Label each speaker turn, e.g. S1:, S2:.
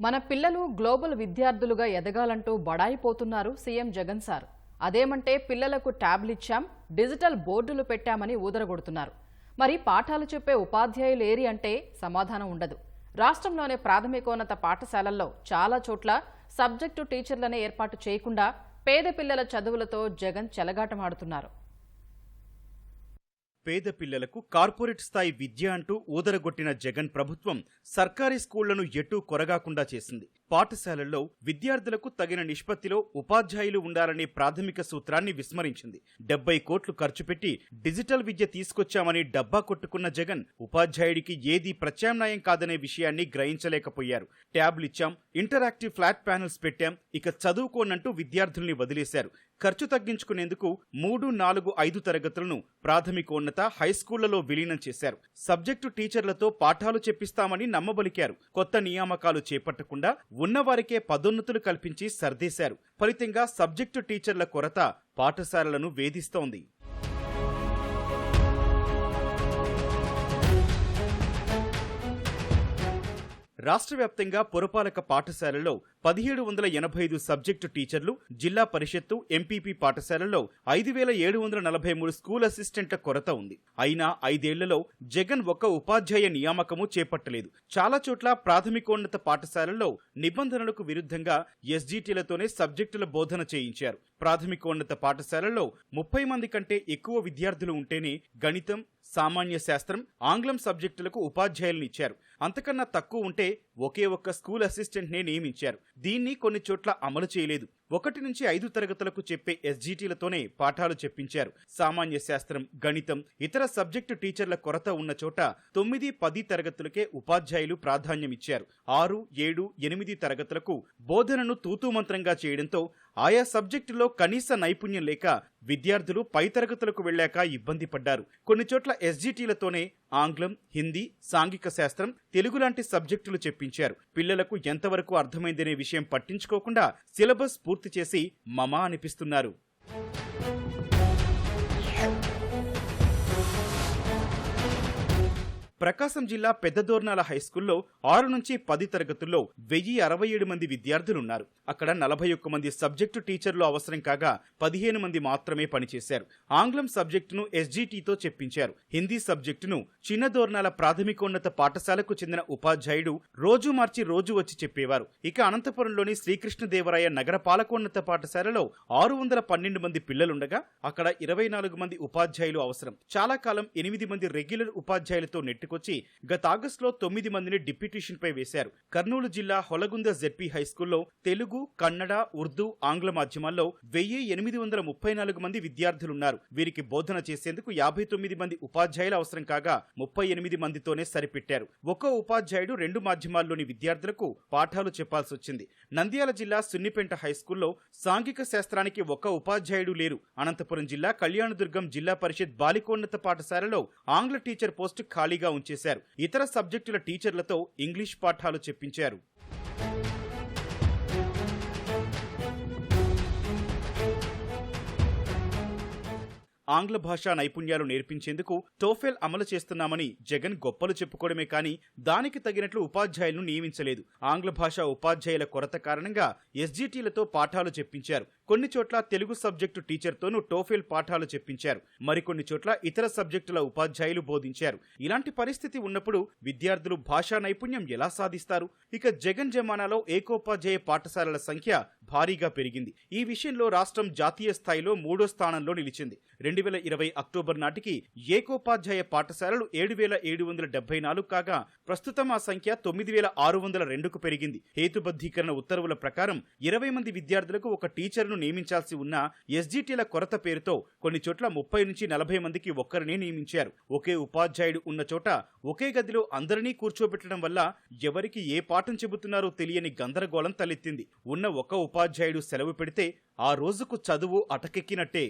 S1: మన పిల్లలు గ్లోబల్ విద్యార్థులుగా ఎదగాలంటూ బడాయిపోతున్నారు సీఎం జగన్ సార్. అదేమంటే పిల్లలకు ట్యాబ్లు ఇచ్చాం డిజిటల్ బోర్డులు పెట్టామని ఊదరగొడుతున్నారు. మరి పాఠాలు చెప్పే ఉపాధ్యాయులు ఏరి అంటే సమాధానం ఉండదు. రాష్ట్రంలోనే ప్రాథమికోన్నత పాఠశాలల్లో చాలా చోట్ల సబ్జెక్టు టీచర్లనే ఏర్పాటు చేయకుండా పేద పిల్లల చదువులతో జగన్ చెలగాటమాడుతున్నారు.
S2: పేద పిల్లలకు కార్పొరేట్ స్థాయి విద్య అంటూ ఊదరగొట్టిన జగన్ ప్రభుత్వం సర్కారీ స్కూళ్ళను ఎటూ కొరగాకుండా చేసింది. పాఠశాలల్లో విద్యార్థులకు తగిన నిష్పత్తిలో ఉపాధ్యాయులు ఉండాలనే ప్రాథమిక సూత్రాన్ని విస్మరించింది. డెబ్బై కోట్లు ఖర్చు పెట్టి డిజిటల్ విద్య తీసుకొచ్చామని డబ్బా కొట్టుకున్న జగన్ ఉపాధ్యాయుడికి ఏదీ ప్రత్యామ్నాయం కాదనే విషయాన్ని గ్రహించలేకపోయారు. ట్యాబ్లు ఇచ్చాం ఇంటరాక్టివ్ ఫ్లాట్ ప్యానెల్స్ పెట్టాం ఇక చదువుకోనంటూ విద్యార్థుల్ని వదిలేశారు. ఖర్చు తగ్గించుకునేందుకు మూడు నాలుగు ఐదు తరగతులను ప్రాథమికోన్నత హైస్కూళ్ళలో విలీనం చేశారు. సబ్జెక్టు టీచర్లతో పాఠాలు చెప్పిస్తామని నమ్మబలికారు. కొత్త నియామకాలు చేపట్టకుండా ఉన్నవారికే పదోన్నతులు కల్పించి సర్దేశారు. ఫలితంగా సబ్జెక్టు టీచర్ల కొరత పాఠశాలలను వేధిస్తోంది. రాష్ట్ర వ్యాప్తంగా పురపాలక పాఠశాలల్లో పదిహేడు వందల ఎనభై ఐదు సబ్జెక్టు టీచర్లు జిల్లా పరిషత్తు ఎంపీపీ పాఠశాలల్లో ఐదు వేల ఏడు వందల నలభై మూడు స్కూల్ అసిస్టెంట్ల కొరత ఉంది. అయినా ఐదేళ్ళలో జగన్ ఒక్క ఉపాధ్యాయ నియామకము చేపట్టలేదు. చాలా చోట్ల ప్రాథమికోన్నత పాఠశాలల్లో నిబంధనలకు విరుద్ధంగా ఎస్జీటీలతోనే సబ్జెక్టుల బోధన చేయించారు. ప్రాథమికోన్నత పాఠశాలల్లో ముప్పై మంది కంటే ఎక్కువ విద్యార్థులు ఉంటేనే గణితం సామాన్య శాస్త్రం ఆంగ్లం సబ్జెక్టులకు ఉపాధ్యాయులను ఇచ్చారు. అంతకన్నా తక్కువ ఉంటే ఒకే ఒక్క స్కూల్ అసిస్టెంట్నే నియమించారు. దీన్ని కొన్ని చోట్ల అమలు చేయలేదు. ఒకటి నుంచి ఐదు తరగతులకు చెప్పే ఎస్జీటీలతోనే పాఠాలు చెప్పించారు. సామాన్య శాస్త్రం గణితం ఇతర సబ్జెక్టు టీచర్ల కొరత ఉన్న చోట తొమ్మిది పది తరగతులకే ఉపాధ్యాయులు ప్రాధాన్యమిచ్చారు. ఆరు ఏడు ఎనిమిది తరగతులకు బోధనను తూతూమంత్రంగా చేయడంతో ఆయా సబ్జెక్టులో కనీస నైపుణ్యం లేక విద్యార్థులు పై తరగతులకు వెళ్ళాక ఇబ్బంది పడ్డారు. కొన్ని చోట్ల ఎస్జీటీలతోనే ఆంగ్లం హిందీ సాంఘిక శాస్త్రం తెలుగు లాంటి సబ్జెక్టులు చెప్పించారు. పిల్లలకు ఎంతవరకు అర్థమైందనే విషయం పట్టించుకోకుండా సిలబస్ పూర్తి చేసి మమా అనిపిస్తున్నారు. ప్రకాశం జిల్లా పెద్దదోర్నాల హైస్కూల్లో ఆరు నుంచి పది తరగతుల్లో వెయ్యి అరవై ఏడు మంది విద్యార్థులున్నారు. అక్కడ నలభై ఒక్క మంది సబ్జెక్టు టీచర్లు అవసరం కాగా పదిహేను మంది మాత్రమే పనిచేశారు. ఆంగ్లం సబ్జెక్టును ఎస్జీటీతో చెప్పించారు. హిందీ సబ్జెక్టును చిన్నదోర్నాల ప్రాథమికోన్నత పాఠశాలకు చెందిన ఉపాధ్యాయుడు రోజు మార్చి రోజు వచ్చి చెప్పేవారు. ఇక అనంతపురంలోని శ్రీకృష్ణదేవరాయ నగర పాలకోన్నత పాఠశాలలో ఆరు వందల పన్నెండు మంది పిల్లలుండగా అక్కడ ఇరవై నాలుగు మంది ఉపాధ్యాయులు అవసరం. చాలా కాలం ఎనిమిది మంది రెగ్యులర్ ఉపాధ్యాయులతో తీసుకొచ్చి గత ఆగస్టులో తొమ్మిది మందిని డిప్యూటేషన్ పై వేశారు. కర్నూలు జిల్లా హొలగుంద జెడ్పీ హైస్కూల్లో తెలుగు కన్నడ ఉర్దూ ఆంగ్ల మాధ్యమాల్లో వెయ్యి ఎనిమిది వందల ముప్పై నాలుగు మంది విద్యార్థులున్నారు. వీరికి బోధన చేసేందుకు యాభై తొమ్మిది మంది ఉపాధ్యాయులు అవసరం కాగా ముప్పై ఎనిమిది మందితోనే సరిపెట్టారు. ఒక్కో ఉపాధ్యాయుడు రెండు మాధ్యమాల్లోని విద్యార్థులకు పాఠాలు చెప్పాల్సి వచ్చింది. నంద్యాల జిల్లా సున్నిపెంట హైస్కూల్లో సాంఘిక శాస్త్రానికి ఒక్క ఉపాధ్యాయుడు లేరు. అనంతపురం జిల్లా కళ్యాణదుర్గం జిల్లా పరిషత్ బాలికోన్నత పాఠశాలలో ఆంగ్ల టీచర్ పోస్టు ఖాళీగా చేశారు. ఇతర సబ్జెక్టుల టీచర్లతో ఇంగ్లీష్ పాఠాలు చెప్పించారు. ఆంగ్ల భాషా నైపుణ్యాలు నేర్పించేందుకు టోఫెల్ అమలు చేస్తున్నామని జగన్ గొప్పలు చెప్పుకోవడమే కానీ దానికి తగినట్లు ఉపాధ్యాయులను నియమించలేదు. ఆంగ్ల భాషా ఉపాధ్యాయుల కొరత కారణంగా ఎస్జీటీలతో పాఠాలు చెప్పించారు. కొన్ని చోట్ల తెలుగు సబ్జెక్టు టీచర్తోనూ టోఫెల్ పాఠాలు చెప్పించారు. మరికొన్ని చోట్ల ఇతర సబ్జెక్టుల ఉపాధ్యాయులు బోధించారు. ఇలాంటి పరిస్థితి ఉన్నప్పుడు విద్యార్థులు భాషా నైపుణ్యం ఎలా సాధిస్తారు? ఇక జగన్ జమానాలో ఏకోపాధ్యాయ పాఠశాలల సంఖ్య భారీగా పెరిగింది. ఈ విషయంలో రాష్ట్రం జాతీయ స్థాయిలో మూడో స్థానంలో నిలిచింది. రెండు వేల ఇరవై అక్టోబర్ నాటికి ఏకోపాధ్యాయ పాఠశాలలు ఏడు వేల ఏడు వందల డెబ్బై నాలుగు కాగా ప్రస్తుతం ఆ సంఖ్య తొమ్మిది వేల ఆరు వందల రెండుకు పెరిగింది. హేతుబద్ధీకరణ ఉత్తర్వుల ప్రకారం ఇరవై మంది విద్యార్థులకు ఒక టీచర్ను నియమించాల్సి ఉన్న ఎస్జీటీల కొరత పేరుతో కొన్ని చోట్ల ముప్పై నుంచి నలభై మందికి ఒక్కరినే నియమించారు. ఒకే ఉపాధ్యాయుడు ఉన్న చోట ఒకే గదిలో అందరినీ కూర్చోబెట్టడం వల్ల ఎవరికి ఏ పాఠం చెబుతున్నారో తెలియని గందరగోళం తలెత్తింది. ఉన్న ఒక ఉపాధ్యాయుడు సెలవు పెడితే ఆ రోజుకు చదువు అటకెక్కినట్టే.